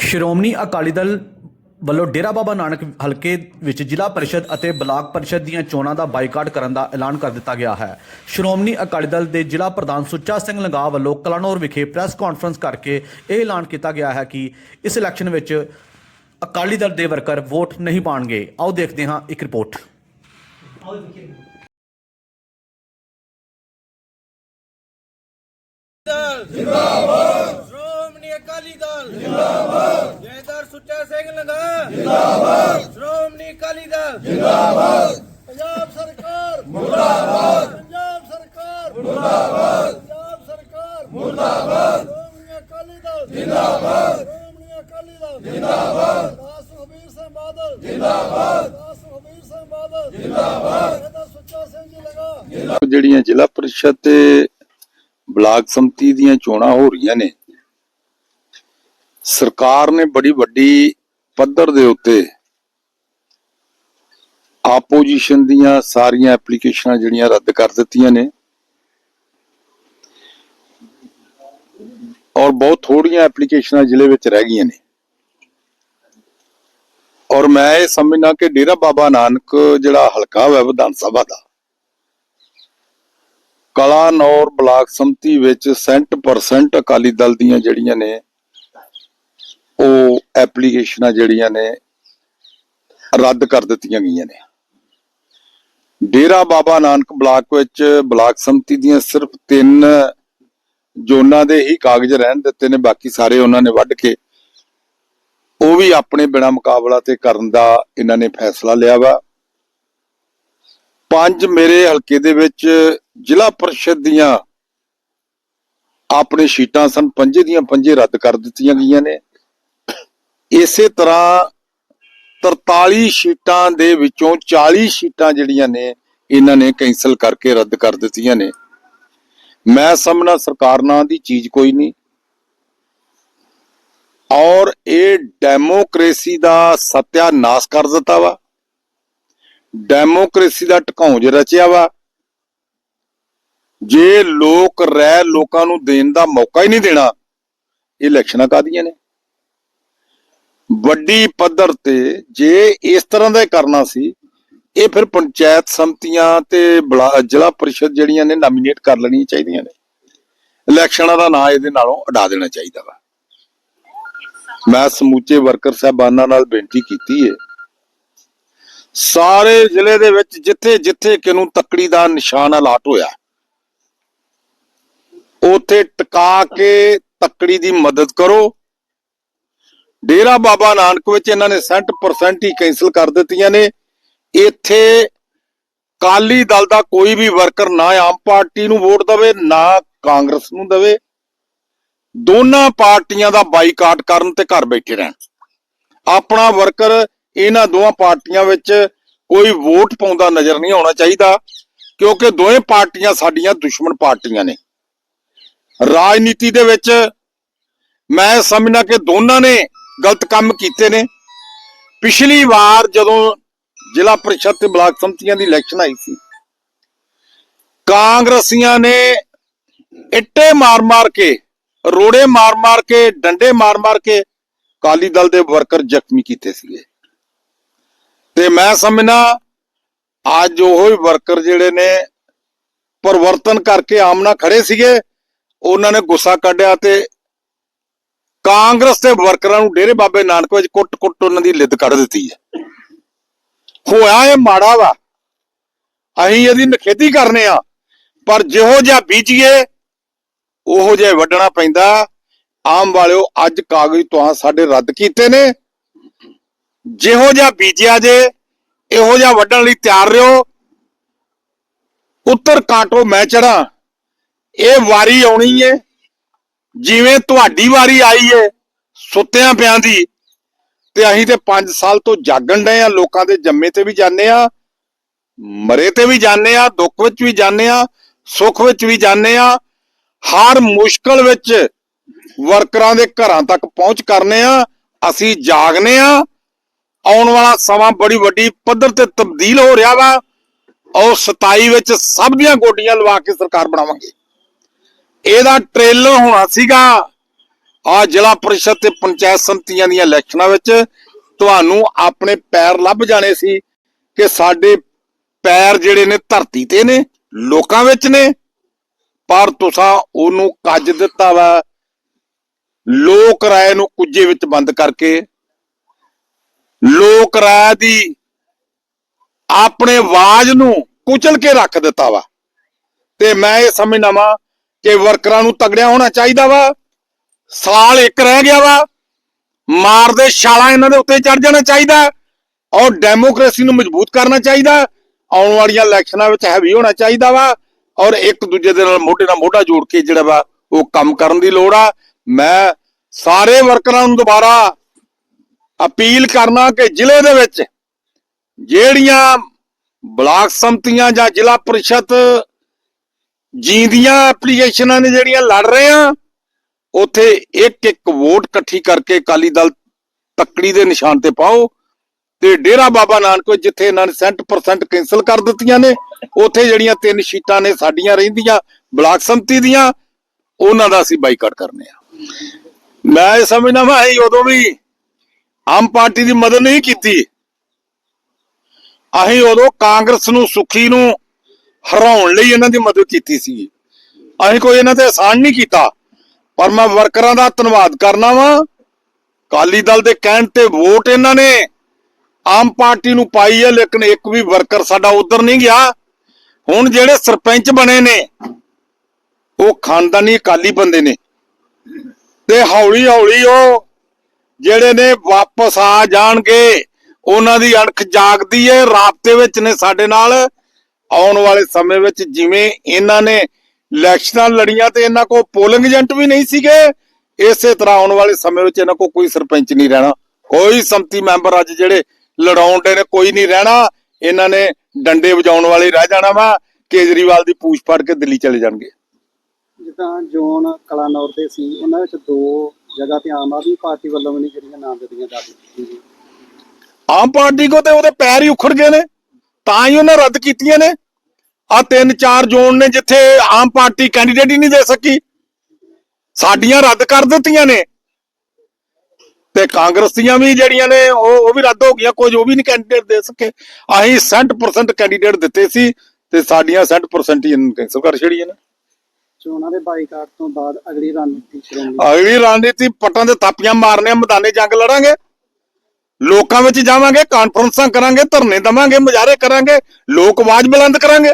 ਸ਼੍ਰੋਮਣੀ ਅਕਾਲੀ ਦਲ ਵੱਲੋਂ ਡੇਰਾ ਬਾਬਾ ਨਾਨਕ ਹਲਕੇ ਵਿੱਚ ਜ਼ਿਲ੍ਹਾ ਪਰਿਸ਼ਦ ਅਤੇ ਬਲਾਕ ਪਰਿਸ਼ਦ ਦੀਆਂ ਚੋਣਾਂ ਦਾ ਬਾਈਕਾਟ ਕਰਨ ਦਾ ਐਲਾਨ ਕਰ ਦਿੱਤਾ ਗਿਆ ਹੈ। ਸ਼੍ਰੋਮਣੀ ਅਕਾਲੀ ਦਲ ਦੇ ਜ਼ਿਲ੍ਹਾ ਪ੍ਰਧਾਨ ਸੁੱਚਾ ਸਿੰਘ ਲੰਗਾ ਵੱਲੋਂ ਕਲਾਨੌਰ ਵਿਖੇ ਪ੍ਰੈਸ ਕਾਨਫਰੰਸ ਕਰਕੇ ਇਹ ਐਲਾਨ ਕੀਤਾ ਗਿਆ ਹੈ ਕਿ ਇਸ ਇਲੈਕਸ਼ਨ ਵਿੱਚ ਅਕਾਲੀ ਦਲ ਦੇ ਵਰਕਰ ਵੋਟ ਨਹੀਂ ਪਾਣਗੇ। ਆਓ ਦੇਖਦੇ ਹਾਂ ਇੱਕ ਰਿਪੋਰਟ। ਜਿੰਦਾਬਾਦ! ਅਕਾਲੀ ਜਿੰਦਾਬਾਦ ਜੈਦਰ ਸੁੱਚਾ ਸਿੰਘ ਲੰਗਾ ਜਿੰਦਾਬਾਦ ਸ਼੍ਰੋਮਣੀ ਅਕਾਲੀ ਦਲ ਜਿੰਦਾਬਾਦ ਪੰਜਾਬ ਸਰਕਾਰ ਮੁਰਦਾਬਾਦ ਪੰਜਾਬ ਸਰਕਾਰ ਮੁਰਦਾਬਾਦ ਪੰਜਾਬ ਸਰਕਾਰ ਮੁਰਦਾਬਾਦ ਸ਼੍ਰੋਮਣੀ ਅਕਾਲੀ ਦਲ ਜਿੰਦਾਬਾਦ ਸ਼੍ਰੋਮਣੀ ਅਕਾਲੀ ਦਲ ਜਿੰਦਾਬਾਦ ਦਾਸ ਹਬੀਰ ਸਿੰਘ ਬਾਦਲ ਜਿੰਦਾਬਾਦ ਦਾਸ ਹਬੀਰ ਸਿੰਘ ਬਾਦਲ ਜਿੰਦਾਬਾਦ ਜੈਦਰ ਸੁੱਚਾ ਸਿੰਘ ਜੀ ਲੰਗਾ ਜਿਹੜੀਆਂ ਜ਼ਿਲ੍ਹਾ ਪਰਿਸ਼ਦ ਤੇ ਬਲਾਕ ਸੰਮਤੀ ਦੀਆਂ ਚੋਣਾਂ ਹੋ ਰਹੀਆਂ ਨੇ ਸਰਕਾਰ ਨੇ ਬੜੀ ਵੱਡੀ ਪੱਧਰ ਦੇ ਉੱਤੇ ਆਪੋਜੀਸ਼ਨ ਦੀਆਂ ਸਾਰੀਆਂ ਐਪਲੀਕੇਸ਼ਨਾਂ ਜਿਹੜੀਆਂ ਰੱਦ ਕਰ ਦਿੱਤੀਆਂ ਨੇ ਔਰ ਬਹੁਤ ਥੋੜੀਆਂ ਐਪਲੀਕੇਸ਼ਨਾਂ ਜ਼ਿਲ੍ਹੇ ਵਿੱਚ ਰਹਿ ਗਈਆਂ ਨੇ। ਔਰ ਮੈਂ ਇਹ ਸਮਝਣਾ ਕਿ ਡੇਰਾ ਬਾਬਾ ਨਾਨਕ ਜਿਹੜਾ ਹਲਕਾ ਹੋਇਆ ਵਿਧਾਨ ਸਭਾ ਦਾ ਕਲਾਨੌਰ ਬਲਾਕ ਸੰਮਤੀ ਵਿੱਚ 100% ਅਕਾਲੀ ਦਲ ਦੀਆਂ ਜਿਹੜੀਆਂ ਨੇ ਉਹ ਐਪਲੀਕੇਸ਼ਨਾਂ ਜਿਹੜੀਆਂ ਨੇ ਰੱਦ ਕਰ ਦਿੱਤੀਆਂ ਗਈਆਂ ਨੇ। ਡੇਰਾ ਬਾਬਾ ਨਾਨਕ ਬਲਾਕ ਵਿੱਚ ਬਲਾਕ ਸੰਮਤੀ ਦੀਆਂ ਸਿਰਫ ਤਿੰਨ ਜ਼ੋਨਾਂ ਦੇ ਹੀ ਕਾਗਜ਼ ਰਹਿਣ ਦਿੱਤੇ ਨੇ, ਬਾਕੀ ਸਾਰੇ ਉਹਨਾਂ ਨੇ ਵੱਢ ਕੇ ਉਹ ਵੀ ਆਪਣੇ ਬਿਨਾ ਮੁਕਾਬਲਾ ਤੇ ਕਰਨ ਦਾ ਇਹਨਾਂ ਨੇ ਫੈਸਲਾ ਲਿਆ ਵਾ। ਪੰਜ ਮੇਰੇ ਹਲਕੇ ਦੇ ਵਿੱਚ ਜ਼ਿਲ੍ਹਾ ਪਰਿਸ਼ਦ ਦੀਆਂ ਆਪਣੇ ਸ਼ੀਟਾਂ ਸਨ, ਪੰਜੇ ਦੀਆਂ ਪੰਜੇ ਰੱਦ ਕਰ ਦਿੱਤੀਆਂ ਗਈਆਂ ਨੇ। ਇਸੇ ਤਰ੍ਹਾਂ 43 ਸ਼ੀਟਾਂ ਦੇ ਵਿੱਚੋਂ 40 ਸ਼ੀਟਾਂ ਜਿਹੜੀਆਂ ਨੇ, ਇਹਨਾਂ ਨੇ ਕੈਂਸਲ ਕਰਕੇ ਰੱਦ ਕਰ ਦਿੱਤੀਆਂ ਨੇ। ਮੈਂ ਸਮਝਣਾ ਸਰਕਾਰ ਨਾਂ ਦੀ ਚੀਜ਼ ਕੋਈ ਨਹੀਂ। ਔਰ ਇਹ ਡੈਮੋਕ੍ਰੇਸੀ ਦਾ ਸਤਿਆਨਾਸ਼ ਕਰ ਦਿੱਤਾ ਵਾ। ਡੈਮੋਕ੍ਰੇਸੀ ਦਾ ਢਕਾਉਂ ਰਚਿਆ ਵਾ। ਜੇ ਲੋਕ ਰਹਿ ਲੋਕਾਂ ਨੂੰ ਦੇਣ ਦਾ ਮੌਕਾ ਹੀ ਨਹੀਂ ਦੇਣਾ, ਇਹ ਇਲੈਕਸ਼ਨਾਂ ਕਾਦੀਆਂ ਨੇ? ਵੱਡੀ ਪੱਧਰ ਤੇ ਜੇ ਇਸ ਤਰ੍ਹਾਂ ਦਾ ਕਰਨਾ ਸੀ, ਇਹ ਫਿਰ ਪੰਚਾਇਤ ਸੰਮਤੀਆਂ ਤੇ ਜ਼ਿਲ੍ਹਾ ਪਰਿਸ਼ਦ ਜਿਹੜੀਆਂ ਨੇ ਨਾਮੀਨੇਟ ਕਰ ਲੈਣੀਆਂ ਚਾਹੀਦੀਆਂ ਨੇ। ਇਲੈਕਸ਼ਨਾਂ ਦਾ ਨਾਂ ਇਹਦੇ ਨਾਲੋਂ ਉਡਾ ਦੇਣਾ ਚਾਹੀਦਾ ਵਾ। ਮੈਂ ਸਮੂਚੇ ਵਰਕਰ ਸਾਹਿਬਾਨਾਂ ਨਾਲ ਬੇਨਤੀ ਕੀਤੀ ਹੈ ਸਾਰੇ ਜ਼ਿਲ੍ਹੇ ਦੇ ਵਿੱਚ ਜਿੱਥੇ ਜਿੱਥੇ ਕਿਨੂੰ ਤੱਕੜੀ ਦਾ ਨਿਸ਼ਾਨ ਅਲਾਟ ਹੋਇਆ, ਉਥੇ ਟਿਕਾ ਕੇ ਤੱਕੜੀ ਦੀ ਮਦਦ ਕਰੋ। ਡੇਰਾ ਬਾਬਾ ਨਾਨਕ ਵਿੱਚ ਇਹਨਾਂ ਨੇ 60% ਹੀ ਕੈਨਸਲ ਕਰ ਦਿੱਤੀਆਂ ਨੇ। ਇੱਥੇ ਕਾਲੀ ਦਲ ਦਾ ਕੋਈ ਵੀ ਵਰਕਰ ਨਾ ਆਮ ਪਾਰਟੀ ਨੂੰ ਵੋਟ ਦੇਵੇ, ਨਾ ਕਾਂਗਰਸ ਨੂੰ ਦੇਵੇ। ਦੋਨਾਂ ਪਾਰਟੀਆਂ ਦਾ ਬਾਈਕਾਟ ਕਰਨ ਤੇ ਘਰ ਬੈਠੇ ਰਹਿਣ। ਆਪਣਾ ਵਰਕਰ ਇਹਨਾਂ ਦੋਹਾਂ ਪਾਰਟੀਆਂ ਵਿੱਚ ਕੋਈ ਵੋਟ ਪਾਉਂਦਾ ਨਜ਼ਰ ਨਹੀਂ ਆਉਣਾ ਚਾਹੀਦਾ, ਕਿਉਂਕਿ ਦੋਵੇਂ ਪਾਰਟੀਆਂ ਸਾਡੀਆਂ ਦੁਸ਼ਮਣ ਪਾਰਟੀਆਂ ਨੇ। ਰਾਜਨੀਤੀ ਦੇ ਵਿੱਚ ਮੈਂ ਸਮਝਣਾ ਕਿ ਦੋਨਾਂ ਨੇ ਗਲਤ ਕੰਮ ਕੀਤੇ ਨੇ। ਪਿਛਲੀ ਵਾਰ ਜਦੋਂ ਜ਼ਿਲ੍ਹਾ ਪਰਿਸ਼ਦ ਤੇ ਬਲਾਕ ਸੰਮਤੀਆਂ ਦੀ ਇਲੈਕਸ਼ਨ ਆਈ ਸੀ, ਕਾਂਗਰਸੀਆਂ ਨੇ ਇੱਟੇ ਮਾਰ-ਮਾਰ ਕੇ, ਰੋੜੇ ਮਾਰ-ਮਾਰ ਕੇ, ਡੰਡੇ ਮਾਰ-ਮਾਰ ਕੇ ਕਾਲੀ ਦਲ ਦੇ ਵਰਕਰ ਜ਼ਖਮੀ ਕੀਤੇ ਸੀਗੇ। ਤੇ ਮੈਂ ਸਮਝਣਾ ਅੱਜ ਉਹ ਹੀ ਵਰਕਰ ਜਿਹੜੇ ਨੇ ਪਰਿਵਰਤਨ ਕਰਕੇ ਆਮਨਾ ਖੜੇ ਸੀਗੇ, ਉਹਨਾਂ ਨੇ ਗੁੱਸਾ ਕੱਢਿਆ ਤੇ ਕਾਂਗਰਸ ਦੇ ਵਰਕਰਾਂ ਨੂੰ ਡੇਰੇ ਬਾਬੇ ਨਾਨਕ ਵਿੱਚ ਕੁੱਟ-ਕੁੱਟ ਉਹਨਾਂ ਦੀ ਲਿੱਦ ਕੱਢ ਦਿੱਤੀ ਹੈ। ਹੋਇਆ ਇਹ ਮਾੜਾ ਵਾ। ਅਸੀਂ ਇਹਦੀ ਨਖੇਦੀ ਕਰਨੇ ਆ। ਪਰ ਜਿਹੋ ਜਿਹਾ ਬੀਜੀਏ, ਉਹੋ ਜਿਹਾ ਹੀ ਵੱਢਣਾ ਪੈਂਦਾ। ਆਮ ਵਾਲਿਓ, ਅੱਜ ਕਾਗਜ਼ ਤੋਂ ਸਾਡੇ ਰੱਦ ਕੀਤੇ ਨੇ। ਜਿਹੋ ਜਿਹਾ ਬੀਜਿਆ ਜੇ, ਇਹੋ ਜਿਹਾ ਵੱਢਣ ਲਈ ਤਿਆਰ ਰਹੋ ਉੱਤਰ ਕਾਟੋ ਮੈਂ ਚੜਾ ਇਹ ਵਾਰੀ ਆਉਣੀ ਏ। ਜਿਵੇਂ ਤੁਹਾਡੀ ਵਾਰੀ ਆਈ ਏ, ਸੁੱਤਿਆਂ ਪਿਆਂ ਦੀ, ਤੇ ਅਸੀਂ ਤੇ 5 ਸਾਲ ਤੋਂ ਜਾਗਣ ਡਏ ਆ, ਲੋਕਾਂ ਦੇ ਜੰਮੇ ਤੇ ਵੀ ਜਾਂਦੇ ਆ, ਮਰੇ ਤੇ ਵੀ ਜਾਂਦੇ ਆ, ਦੁੱਖ ਵਿੱਚ ਵੀ ਜਾਂਦੇ ਆ, ਸੁੱਖ ਵਿੱਚ ਵੀ ਜਾਂਦੇ ਆ, ਹਰ ਮੁਸ਼ਕਲ ਵਿੱਚ ਵਰਕਰਾਂ ਦੇ ਘਰਾਂ ਤੱਕ ਪਹੁੰਚ ਕਰਨੇ ਆ, ਅਸੀਂ ਜਾਗਨੇ ਆ, ਆਉਣ ਵਾਲਾ ਸਮਾਂ ਬੜੀ ਵੱਡੀ ਪੱਧਰ ਤੇ ਤਬਦੀਲ ਹੋ ਰਿਹਾ ਵਾ, ਔਰ 27 ਵਿੱਚ ਸਭ ਦੀਆਂ ਗੋਡੀਆਂ ਲਵਾ ਕੇ ਸਰਕਾਰ ਬਣਾਵਾਂਗੇ। ਇਹਦਾ ਟ੍ਰੇਲਰ ਹੋਣਾ ਸੀਗਾ ਆ ਜ਼ਿਲ੍ਹਾ ਪਰਿਸ਼ਦ ਤੇ ਪੰਚਾਇਤ ਸੰਮਤੀਆਂ ਦੀਆਂ ਇਲੈਕਸ਼ਨਾਂ ਵਿੱਚ ਤੁਹਾਨੂੰ ਆਪਣੇ ਪੈਰ ਲੱਭ ਜਾਣੇ ਸੀ ਕਿ ਸਾਡੇ ਪੈਰ ਜਿਹੜੇ ਨੇ ਧਰਤੀ ਤੇ ਨੇ, ਲੋਕਾਂ ਵਿੱਚ ਨੇ, ਪਰ ਤੁਸੀਂ ਉਹਨੂੰ ਕੱਜ ਦਿੱਤਾ ਵਾ। ਲੋਕ ਰਾਏ ਨੂੰ ਕੁੱਜੇ ਵਿੱਚ ਬੰਦ ਕਰਕੇ, ਲੋਕ ਰਾਏ ਦੀ ਆਪਣੇ ਆਵਾਜ਼ ਨੂੰ ਕੁਚਲ ਕੇ ਰੱਖ ਦਿੱਤਾ ਵਾ। ਤੇ ਮੈਂ ਇਹ ਸਮਝਦਾ ਵਾ ਕਿ ਵਰਕਰਾਂ ਨੂੰ ਤਗੜਿਆ ਹੋਣਾ ਚਾਹੀਦਾ ਵਾ। ਸਾਲ ਇੱਕ ਰਹਿ ਗਿਆ ਵਾ, ਮਾਰਦੇ ਛਾਲਾਂ ਇਹਨਾਂ ਦੇ ਉੱਤੇ ਚੜ ਜਾਣਾ ਚਾਹੀਦਾ, ਔਰ ਡੈਮੋਕ੍ਰੇਸੀ ਨੂੰ ਮਜ਼ਬੂਤ ਕਰਨਾ ਚਾਹੀਦਾ, ਆਉਣ ਵਾਲੀਆਂ ਇਲੈਕਸ਼ਨਾਂ ਵਿੱਚ ਹੈਵੀ ਹੋਣਾ ਚਾਹੀਦਾ ਵਾ, ਔਰ ਇੱਕ ਦੂਜੇ ਦੇ ਨਾਲ ਮੋਢੇ ਨਾਲ ਮੋਢਾ ਜੋੜ ਕੇ ਜਿਹੜਾ ਵਾ, ਉਹ ਕੰਮ ਕਰਨ ਦੀ ਲੋੜ ਆ। ਮੈਂ ਸਾਰੇ ਵਰਕਰਾਂ ਨੂੰ ਦੁਬਾਰਾ ਅਪੀਲ ਕਰਨਾ ਕਿ ਜ਼ਿਲ੍ਹੇ ਦੇ ਵਿੱਚ ਜਿਹੜੀਆਂ ਬਲਾਕ ਸੰਮਤੀਆਂ ਜਾਂ ਜ਼ਿਲ੍ਹਾ ਪਰਿਸ਼ਦ ਜੀਂਦੀਆਂ ਐਪਲੀਕੇਸ਼ਨਾਂ ਨੇ ਜਿਹੜੀਆਂ ਲੜ ਰਹੇ ਆ, ਉਥੇ ਇੱਕ ਇੱਕ ਵੋਟ ਇਕੱਠੀ ਕਰਕੇ ਅਕਾਲੀ ਦਲ ਤੱਕੜੀ ਦੇ ਨਿਸ਼ਾਨ ਤੇ ਪਾਓ ਤੇ ਡੇਰਾ ਬਾਬਾ ਨਾਨਕ ਜਿੱਥੇ ਇਹਨਾਂ ਨੇ 100% ਕੈਨਸਲ ਕਰ ਦਿੱਤੀਆਂ ਨੇ, ਉਥੇ ਜਿਹੜੀਆਂ ਤਿੰਨ ਸ਼ੀਟਾਂ ਨੇ ਸਾਡੀਆਂ ਰਹਿੰਦੀਆਂ, ਬਲਾਕ ਸੰਮਤੀ ਦੀਆਂ, ਉਹਨਾਂ ਦਾ ਅਸੀਂ ਬਾਈਕਾਟ ਕਰਨੇ ਆ। ਮੈਂ ਇਹ ਸਮਝਦਾ ਮੈਂ ਅਸੀਂ ਉਦੋਂ ਵੀ ਆਮ ਪਾਰਟੀ ਦੀ ਮਦਦ ਨਹੀਂ ਕੀਤੀ। ਅਸੀਂ ਉਦੋਂ ਕਾਂਗਰਸ ਨੂੰ, ਸੁਖੀ ਨੂੰ ਹਰਾਉਣ ਲਈ ਇਹਨਾਂ ਦੀ ਮਦਦ ਕੀਤੀ ਸੀ। ਅਸੀਂ ਕੋਈ ਇਹਨਾਂ ਤੇ ਆਸਾਨ ਨਹੀਂ ਕੀਤਾ, ਪਰ ਮੈਂ ਵਰਕਰਾਂ ਦਾ ਧੰਨਵਾਦ ਕਰਨਾ ਵਾਂ। ਕਾਲੀ ਦਲ ਦੇ ਕਹਿਣ ਤੇ ਵੋਟ ਇਹਨਾਂ ਨੇ। ਆਮ ਪਾਰਟੀ ਨੂੰ ਪਾਈ ਹੈ ਲੇਕਿਨ ਇੱਕ ਵੀ ਵਰਕਰ ਸਾਡਾ ਉਧਰ ਨਹੀਂ ਗਿਆ। ਹੁਣ ਜਿਹੜੇ ਸਰਪੰਚ ਬਣੇ ਨੇ, ਉਹ ਖਾਨਦਾਨੀ ਅਕਾਲੀ ਬੰਦੇ ਨੇ। ਤੇ ਹੌਲੀ ਹੌਲੀ ਉਹ ਜਿਹੜੇ ਨੇ ਵਾਪਸ ਆ ਜਾਣਗੇ। ਉਹਨਾਂ ਦੀ ਅਣਖ ਜਾਗਦੀ ਹੈ ਰਾਬਤੇ ਵਿੱਚ ਨੇ ਸਾਡੇ ਨਾਲ। ਆਉਣ ਵਾਲੇ ਸਮੇਂ ਵਿੱਚ ਜਿਵੇਂ ਇਹਨਾਂ ਨੇ ਇਲੈਕਸ਼ਨਾਂ ਲੜੀਆਂ ਤੇ ਇਹਨਾਂ ਕੋਲ ਪੋਲਿੰਗ ਏਜੰਟ ਵੀ ਨਹੀਂ ਸੀਗੇ ਇਸੇ ਤਰ੍ਹਾਂ ਆਉਣ ਵਾਲੇ ਸਮੇਂ ਵਿੱਚ ਇਹਨਾਂ ਕੋਲ ਕੋਈ ਸਰਪੰਚ ਨਹੀਂ ਰਹਿਣਾ। ਕੋਈ ਸੰਮਤੀ ਮੈਂਬਰ ਅੱਜ ਜਿਹੜੇ ਲੜਾਉਣ ਦੇ ਨੇ ਕੋਈ ਨਹੀਂ ਰਹਿਣਾ। ਇਹਨਾਂ ਨੇ ਡੰਡੇ ਵਜਾਉਣ ਵਾਲੇ ਰਹਿ ਜਾਣਾ ਵਾ ਕੇਜਰੀਵਾਲ ਦੀ ਪੂਛ ਫੜ ਕੇ ਦਿੱਲੀ ਚਲੇ ਜਾਣਗੇ। ਜਿੱਦਾਂ ਜੋਨ ਕਲਾਨੌਰ ਦੇ ਸੀ ਉਹਨਾਂ ਵਿੱਚ ਦੋ ਜਗ੍ਹਾ ਤੇ ਆਮ ਆਦਮੀ ਪਾਰਟੀ ਵੱਲੋਂ ਵੀ ਨਹੀਂ ਜਿਹੜੀਆਂ ਨਾਮ ਦਿੱਤੀਆਂ ਜਾਂਦੀਆਂ ਆਮ ਪਾਰਟੀ ਕੋ ਤੇ ਉਹਦੇ ਪੈਰ ਹੀ ਉਖੜ ਗਏ ਨੇ। ਤਾਂ ਹੀ ਉਹਨਾਂ ਰੱਦ ਕੀਤੀਆਂ ਨੇ। ਆ ਤਿੰਨ ਚਾਰ ਜ਼ੋਨ ਨੇ ਜਿੱਥੇ ਆਮ ਪਾਰਟੀ ਕੈਂਡੀਡੇਟ ਹੀ ਨਹੀਂ ਦੇ ਸਕੀ। ਸਾਡੀਆਂ ਰੱਦ ਕਰ ਦਿੱਤੀਆਂ ਨੇ। ਤੇ ਕਾਂਗਰਸ ਦੀਆਂ ਵੀ ਜਿਹੜੀਆਂ ਨੇ ਉਹ ਉਹ ਵੀ ਰੱਦ ਹੋ ਗਈਆਂ। ਕੁਝ ਉਹ ਵੀ ਨਹੀਂ ਕੈਂਡੀਡੇਟ ਦੇ ਸਕੇ। ਅਸੀਂ 60% ਕੈਂਡੀਡੇਟ ਦਿੱਤੇ ਸੀ ਤੇ ਸਾਡੀਆਂ 60% ਹੀ ਕੈਂਸਲ ਕਰ ਛੜੀਆਂ ਨੇ। ਚੋਣਾਂ ਦੇ ਬਾਈਕਾਟ ਤੋਂ ਬਾਅਦ ਅਗਲੀ ਰਣਨੀਤੀ ਸ਼੍ਰੋਮਣੀ ਅਗਲੀ ਰਣਨੀਤੀ ਪੱਟਾਂ ਦੇ ਥਾਪੀਆਂ ਮਾਰਨੇ ਮੈਦਾਨੇ ਜੰਗ ਲੜਾਂਗੇ। ਲੋਕਾਂ ਵਿੱਚ ਜਾਵਾਂਗੇ ਕਾਨਫਰੰਸਾਂ ਕਰਾਂਗੇ ਧਰਨੇ ਦਵਾਂਗੇ ਮੁਜ਼ਾਹਰੇ ਕਰਾਂਗੇ ਲੋਕ ਆਵਾਜ਼ ਬੁਲੰਦ ਕਰਾਂਗੇ।